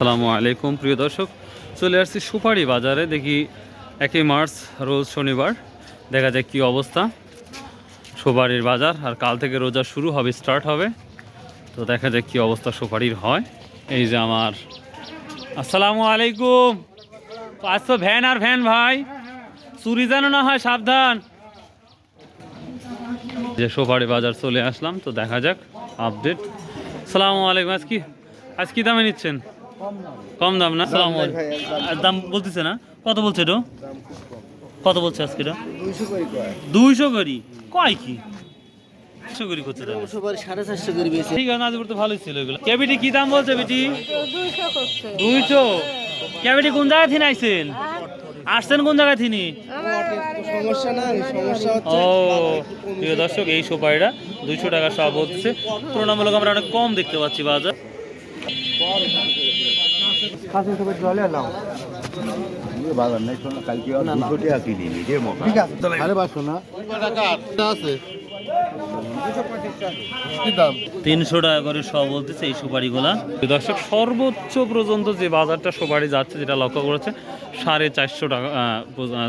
আসসালামু আলাইকুম, প্রিয় দর্শক। চলে আসছি সুপারি বাজারে। দেখি একই মার্চ, রোজ শনিবার। দেখা যাক কী অবস্থা। সুপারির বাজার আর কাল থেকে রোজা শুরু হবে, স্টার্ট হবে। তো দেখা যাক কী অবস্থা সুপারির হয়। এই যে আমার আসসালামু আলাইকুম। তো ভ্যান আর ভ্যান ভাই। চুরি যেন না হয়, সাবধান। যে সুপারি বাজার চলে আসলাম, তো দেখা যাক আপডেট সালামু আলাইকুম, আজ কি আজ কি দামে নিচ্ছেন? কম দাম না? সালাম দাম বলতেছে না? কত বলছে এটা? কত বলছে আজকে এটা? দুইশো করে কয়? দুইশো করি? কয় কি? একশো করি দাম করে সাড়ে চারশো করে বেশি। ঠিক আছে নাজিপুর তো ভালোই ছিল এগুলো। ক্যাবিটি কি দাম বলছে বেটি? দুইশো ক্যাবিটি কোন জায়গা থেকে আইছেন? আসছেন কোন জায়গা থেকে সমস্যা না সমস্যা হচ্ছে। ও প্রিয় দর্শক এই সুপারিটা দুইশো টাকা সব বলছে। তুলনামূলক আমরা অনেক কম দেখতে পাচ্ছি বাজার। কাছে সবাই জলে নাও। বাজার নাই শোনা কালকে আর দুশো টাকা কিনিনি রে মকা ঠিক আছে আরে বাসো না আছে। তিনশো টাকা করে সব বলতেছে এই সুপারিগুলা। দর্শক সর্বোচ্চ পর্যন্ত যে বাজারটা সুপারি যাচ্ছে যেটা লক্ষ্য করেছে সাড়ে চারশো টাকা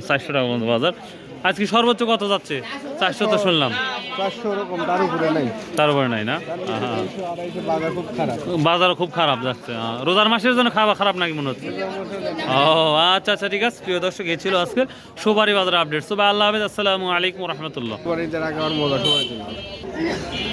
চারশো টাকা পর্যন্ত বাজার। আজকে সর্বোচ্চ কত যাচ্ছে? চারশো তো শুনলাম। তার উপরে নাই। তার উপরে নাই না? বাজারও খুব খারাপ যাচ্ছে রোজার মাসের জন্য খাওয়া খারাপ নাকি মনে হচ্ছে? ও আচ্ছা আচ্ছা ঠিক আছে। প্রিয় দর্শক ছিল আজকে সুপারি বাজার আপডেট সবাই আল্লাহ হাফেজ। আসসালামু আলাইকুম রহমতুল্লাহ।